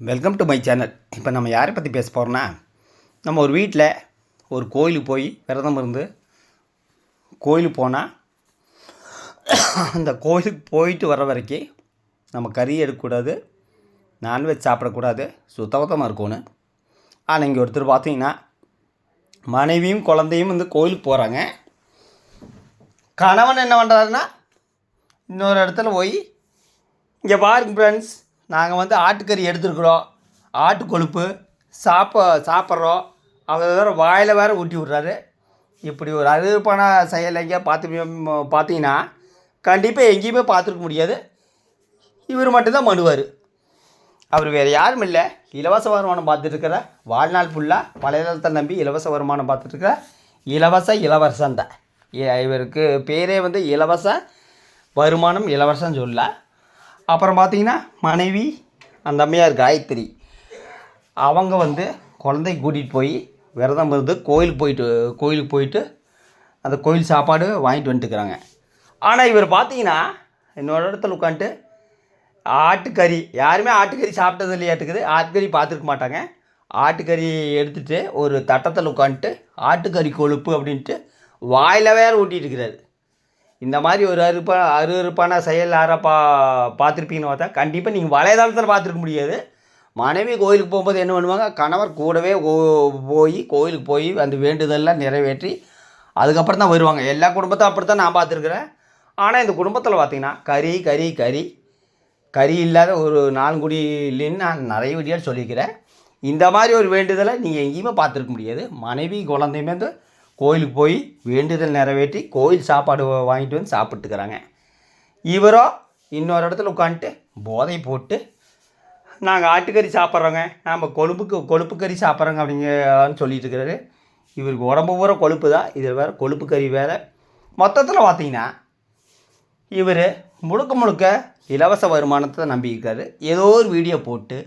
Welcome to my channel இப்போ நம்ம யாரை பற்றி பேச போகிறோன்னா நம்ம ஒரு வீட்டில் ஒரு கோயிலுக்கு போய் விரதம் இருந்து கோயிலுக்கு போனால் அந்த கோயிலுக்கு போயிட்டு வர வரைக்கும் நம்ம கறி எடுக்கக்கூடாது நான்வெஜ் சாப்பிடக்கூடாது சுத்தபத்தமாக இருக்கணும். ஆனால் இங்கே ஒருத்தர் பார்த்தீங்கன்னா மனைவியும் குழந்தையும் வந்து கோயிலுக்கு போகிறாங்க கணவன் என்ன பண்ணுறாருன்னா இன்னொரு இடத்துல போய் இங்கே பாருங்க ஃப்ரெண்ட்ஸ் நாங்கள் வந்து ஆட்டுக்கறி எடுத்துருக்குறோம். ஆட்டு கொழுப்பு சாப்ப சாப்பிட்றோம். அவர் வேறு வாயில் வேறு ஊட்டி விட்றாரு. இப்படி ஒரு அருவப்பான செயல் எங்கேயா பார்த்து பார்த்தீங்கன்னா கண்டிப்பாக எங்கேயுமே பார்த்துருக்க முடியாது. இவர் மட்டும்தான் மனுவார். அவர் வேறு யாரும் இல்லை. இலவச வருமானம் பார்த்துட்ருக்கிற வாழ்நாள் ஃபுல்லாக பழையத்தை நம்பி இலவச வருமானம் பார்த்துட்ருக்கிற இலவச இளவரசன் தான். இவருக்கு பேரே வந்து இலவச வருமானம் இலவசம் சொல்ல. அப்புறம் பார்த்தீங்கன்னா மனைவி அந்த அம்மையார் காயத்ரி. அவங்க வந்து குழந்தை கூட்டிகிட்டு போய் விரதம் இருந்து கோயிலுக்கு போயிட்டு கோயிலுக்கு போயிட்டு அந்த கோயில் சாப்பாடு வாங்கிட்டு வந்துட்டுக்கிறாங்க ஆனால் இவர் பார்த்தீங்கன்னா இன்னொரு இடத்துல உட்காந்துட்டு ஆட்டுக்கறி யாருமே ஆட்டுக்கறி சாப்பிட்டது இல்லையாட்டுக்குது ஆட்டுக்கறி பார்த்துருக்க மாட்டாங்க. ஆட்டுக்கறி எடுத்துகிட்டு ஒரு தட்டத்தில் உட்காந்துட்டு ஆட்டுக்கறி கொழுப்பு அப்படின்ட்டு வாயில் வேறு ஊட்டிட்டு இருக்கிறாரு. இந்த மாதிரி ஒரு அறுப்பா அருவருப்பான செயல் யாரை பா பார்த்துருப்பீங்கன்னு பார்த்தா கண்டிப்பாக நீங்கள் வலைதளத்தில் பார்த்துருக்க முடியாது. மனைவி கோயிலுக்கு போகும்போது என்ன பண்ணுவாங்க? கணவர் கூடவே போய் கோயிலுக்கு போய் அந்த வேண்டுதல்லாம் நிறைவேற்றி அதுக்கப்புறம் தான் வருவாங்க. எல்லா குடும்பத்தையும் அப்படி தான் நான் பார்த்துருக்குறேன். ஆனால் இந்த குடும்பத்தில் பார்த்தீங்கன்னா கறி கறி கறி கறி இல்லாத ஒரு நான்குடி இல்லைன்னு நான் நிறைய வீடியோ சொல்லிக்கிறேன். இந்த மாதிரி ஒரு வேண்டுதலை நீங்கள் எங்கேயுமே பார்த்துருக்க முடியாது. மனைவி குழந்தையுமே வந்து கோயிலுக்கு போய் வேண்டுதல் நிறைவேற்றி கோயில் சாப்பாடு வாங்கிட்டு வந்து சாப்பிட்டுக்கிறாங்க. இவரோ இன்னொரு இடத்துல உட்காந்துட்டு போதை போட்டு நாங்கள் ஆட்டுக்கறி சாப்பிட்றோங்க நாம் கொழுப்புக்கு கொழுப்பு கறி சாப்பிட்றோங்க அப்படிங்கன்னு சொல்லிட்டு இருக்கிறாரு இவருக்கு உடம்பு பூரா கொழுப்பு தான் இதில் வேறு கொழுப்பு கறி வேறு. மொத்தத்தில் பார்த்தீங்கன்னா இவர் முழுக்க முழுக்க இலவச வருமானத்தை நம்பியிருக்காரு. ஏதோ ஒரு வீடியோ போட்டு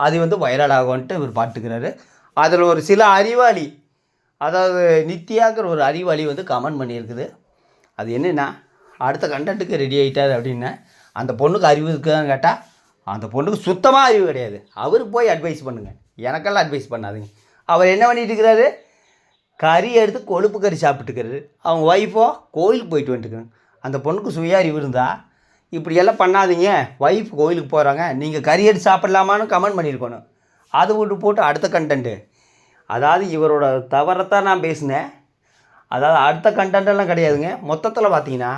அது வந்து வைரல் ஆகும்ன்ட்டு இவர் பாட்டுக்கிறாரு அதில் ஒரு சில அறிவாளி அதாவது நித்யாங்கிற ஒரு அறிவாளி வந்து கமெண்ட் பண்ணியிருக்குது. அது என்னென்னா அடுத்த கண்டென்ட்டுக்கு ரெடி ஆகிட்டார் அப்படின்னா அந்த பொண்ணுக்கு அறிவு இருக்குதான்னு கேட்டால் அந்த பொண்ணுக்கு சுத்தமாக அறிவு கிடையாது. அவருக்கு போய் அட்வைஸ் பண்ணுங்கள் எனக்கெல்லாம் அட்வைஸ் பண்ணாதுங்க. அவர் என்ன பண்ணிட்டு இருக்கிறாரு? கறி எடுத்து கொழுப்பு கறி சாப்பிட்டுக்கிறாரு அவங்க ஒய்ஃபோ கோயிலுக்கு போயிட்டு வந்துட்டுருக்காங்க. அந்த பொண்ணுக்கு சுய அறிவு இருந்தால் இப்படியெல்லாம் பண்ணாதீங்க. ஒய்ஃப் கோயிலுக்கு போகிறாங்க நீங்கள் கறி எடுத்து சாப்பிட்லாமான்னு கமெண்ட் பண்ணியிருக்கணும். அது விட்டு போட்டு அடுத்த கண்டென்ட்டு அதாவது இவரோட தவறைத்தான் நான் பேசினேன். அதாவது அடுத்த கண்டென்ட்டெல்லாம் கிடையாதுங்க. மொத்தத்தில் பார்த்தீங்கன்னா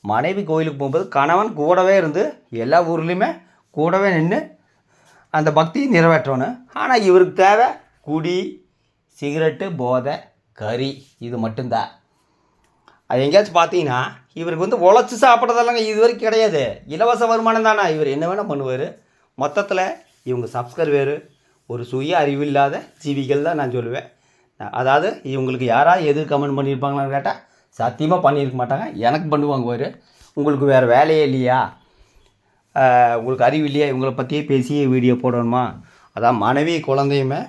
மனைவி கோயிலுக்கு போகும்போது கணவன் கூடவே இருந்து எல்லா ஊர்லேயுமே கூடவே நின்று அந்த பக்தியை நிறைவேற்றணும். ஆனால் இவருக்கு தேவை குடி சிகரெட்டு போதை கறி. இது மட்டும்தான். அது எங்கேயாச்சும் பார்த்தீங்கன்னா இவருக்கு வந்து உழைச்சி சாப்பிட்றதெல்லாம் இது வரைக்கும் கிடையாது. இலவச வருமானம் தானே? இவர் என்ன வேணால் பண்ணுவார். மொத்தத்தில் இவங்க சப்ஸ்கிரைபர் ஒரு சுய அறிவில்லாத ஜீவிகள் தான் நான் சொல்லுவேன். அதாவது இவங்களுக்கு யாராவது எது கமெண்ட் பண்ணியிருப்பாங்களான்னு கேட்டால் சத்தியமாக பண்ணியிருக்க மாட்டாங்க. எனக்கு பண்ணுவாங்க ஒரு உங்களுக்கு வேறு வேலையே இல்லையா? உங்களுக்கு அறிவு இல்லையா? இவங்களை பற்றியே பேசி வீடியோ போடணுமா? அதான் மனைவி குழந்தையுமே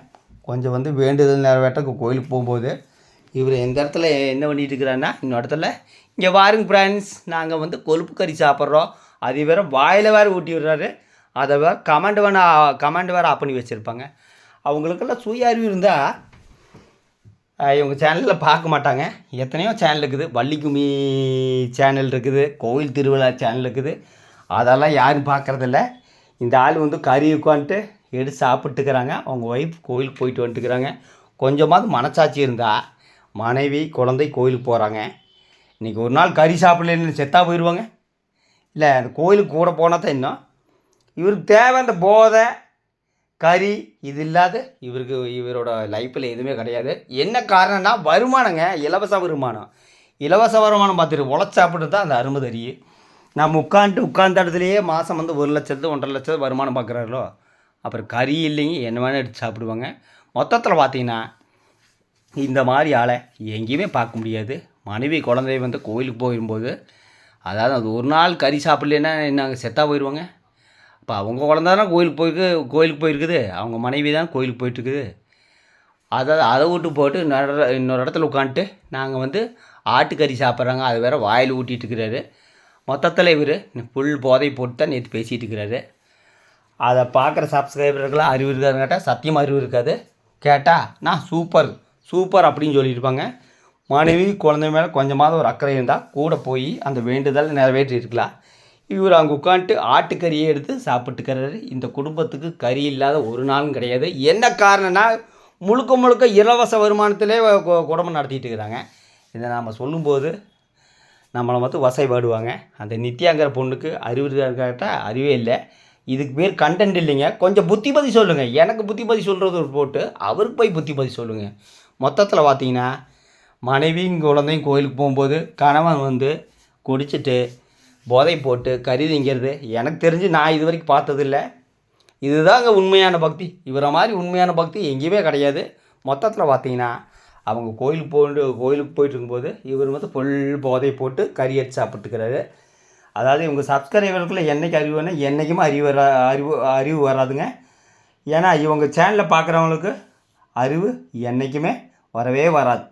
கொஞ்சம் வந்து வேண்டுதல் நிறைவேற்ற கோயிலுக்கு போகும்போது இவர் எந்த இடத்துல என்ன பண்ணிட்டு இருக்கிறாருன்னா இன்னொரு இடத்துல இங்கே வாருங்க ஃப்ரெண்ட்ஸ் நாங்கள் வந்து கொழுப்பு கறி சாப்பிட்றோம். அது வேற வாயில் வேறு ஊட்டி விடுறாரு. அதை வேறு கமெண்ட் வேணா கமெண்ட் வேறு ஆஃப் பண்ணி வச்சுருப்பாங்க. அவங்களுக்கெல்லாம் சுய அறிவு இருந்தால் இவங்க சேனலில் பார்க்க மாட்டாங்க. எத்தனையோ சேனல் இருக்குது. வள்ளிக்குமி சேனல் இருக்குது. கோவில் திருவிழா சேனல் இருக்குது. அதெல்லாம் யாரும் பார்க்குறதில்ல. இந்த ஆள் வந்து கறி உட்காந்துட்டு எடுத்து சாப்பிட்டுக்கிறாங்க. அவங்க ஒய்ஃப் கோயிலுக்கு போயிட்டு வந்துட்டுக்கிறாங்க. கொஞ்சமாவது மனசாட்சி இருந்தால் மனைவி குழந்தை கோயிலுக்கு போகிறாங்க இன்றைக்கி ஒரு நாள் கறி சாப்பிட்லன்னு செத்தாக போயிடுவாங்க இல்லை அந்த கோயிலுக்கு கூட போனால் தான் இன்னும் இவருக்கு தேவை அந்த போதை கறி இது இல்லாத இவருக்கு இவரோட லைஃப்பில் எதுவுமே கிடையாது. என்ன காரணம்னா வருமானங்க இலவச வருமானம். இலவச வருமானம் பார்த்துட்டு உழைச்சி சாப்பிட்டு தான் அந்த அருமை தெரியும் நம்ம உட்காந்துட்டு உட்காந்த இடத்துலையே மாதம் வந்து ஒரு லட்சத்து ஒன்றரை லட்சத்து வருமானம் பார்க்குறாரோ அப்புறம் கறி இல்லைங்க என்ன வேணால் எடுத்து சாப்பிடுவாங்க. மொத்தத்தில் பார்த்தீங்கன்னா இந்த மாதிரி ஆளை எங்கேயுமே பார்க்க முடியாது. மனைவி குழந்தை வந்து கோயிலுக்கு போகும்போது அதாவது அது ஒரு நாள் கறி சாப்பிட்லன்னா நாங்கள் செத்தாக போயிடுவாங்க அப்போ அவங்க குழந்த தானே கோயிலுக்கு போயிருக்கு கோயிலுக்கு போயிருக்குது. அவங்க மனைவி தான் கோயிலுக்கு போயிட்டுருக்குது. அதை அதை விட்டு போட்டு இன்னொரு இன்னொரு இடத்துல உட்காந்துட்டு நாங்கள் வந்து ஆட்டுக்கறி சாப்பிட்றாங்க. அது வேறு வாயில் ஊட்டிகிட்டு இருக்கிறாரு மொத்தத்தில் இவர் ஃபுல் போதை போட்டு தான் நேற்று பேசிகிட்டு இருக்கிறாரு அதை பார்க்குற சப்ஸ்கிரைபர்களாக அறிவு இருக்காதுன்னு கேட்டால் சத்தியமாக அறிவு இருக்காது. கேட்டால் நான் சூப்பர் சூப்பர் அப்படின்னு சொல்லியிருப்பாங்க. மனைவி குழந்தை மேலே கொஞ்சமாவது ஒரு அக்கறை இருந்தால் கூட போய் அந்த வேண்டுதல் நிறைவேற்றி இருக்கலாம் இவர் அங்கே உட்காந்துட்டு ஆட்டுக்கறியை எடுத்து சாப்பிட்டுக்கிறாரு. இந்த குடும்பத்துக்கு கறி இல்லாத ஒரு நாளும் கிடையாது. என்ன காரணம்னா முழுக்க முழுக்க இலவச வருமானத்திலே குடும்பம் நடத்திட்டு இருக்கிறாங்க. இதை நாம் சொல்லும்போது நம்மளை மட்டும் வசைப்பாடுவாங்க அந்த நித்யாங்கிற பொண்ணுக்கு அறிவு கேட்டால் அறிவே இல்லை. இதுக்கு பேர் கண்டென்ட் இல்லைங்க. கொஞ்சம் புத்திமதி சொல்லுங்கள் எனக்கு புத்திமதி சொல்கிறது ஒரு போட்டு அவருக்கு போய் புத்திமதி சொல்லுங்கள் மொத்தத்தில் பார்த்தீங்கன்னா மனைவியும் குழந்தையும் கோயிலுக்கு போகும்போது கணவன் வந்து குடிச்சிட்டு போதை போட்டு கறி திங்கிறது எனக்கு தெரிஞ்சு நான் இது வரைக்கும் பார்த்ததில்ல. இதுதாங்க உண்மையான பக்தி. இவரை மாதிரி உண்மையான பக்தி எங்கேயுமே கிடையாது. மொத்தத்தில் பார்த்தீங்கன்னா அவங்க கோயிலுக்கு போயிட்டு கோயிலுக்கு போயிட்டு இருக்கும்போது இவர் வந்து ஃபுல் போதை போட்டு கறி அடிச்சு சாப்பிட்டுக்கிறாரு. அதாவது இவங்க சப்ஸ்கிரைபருக்குள்ள என்னைக்கு அறிவுன்னா என்றைக்குமே அறிவு வரா அறிவு அறிவு வராதுங்க. ஏன்னா இவங்க சேனலை பார்க்குறவங்களுக்கு அறிவு என்றைக்குமே வரவே வராது.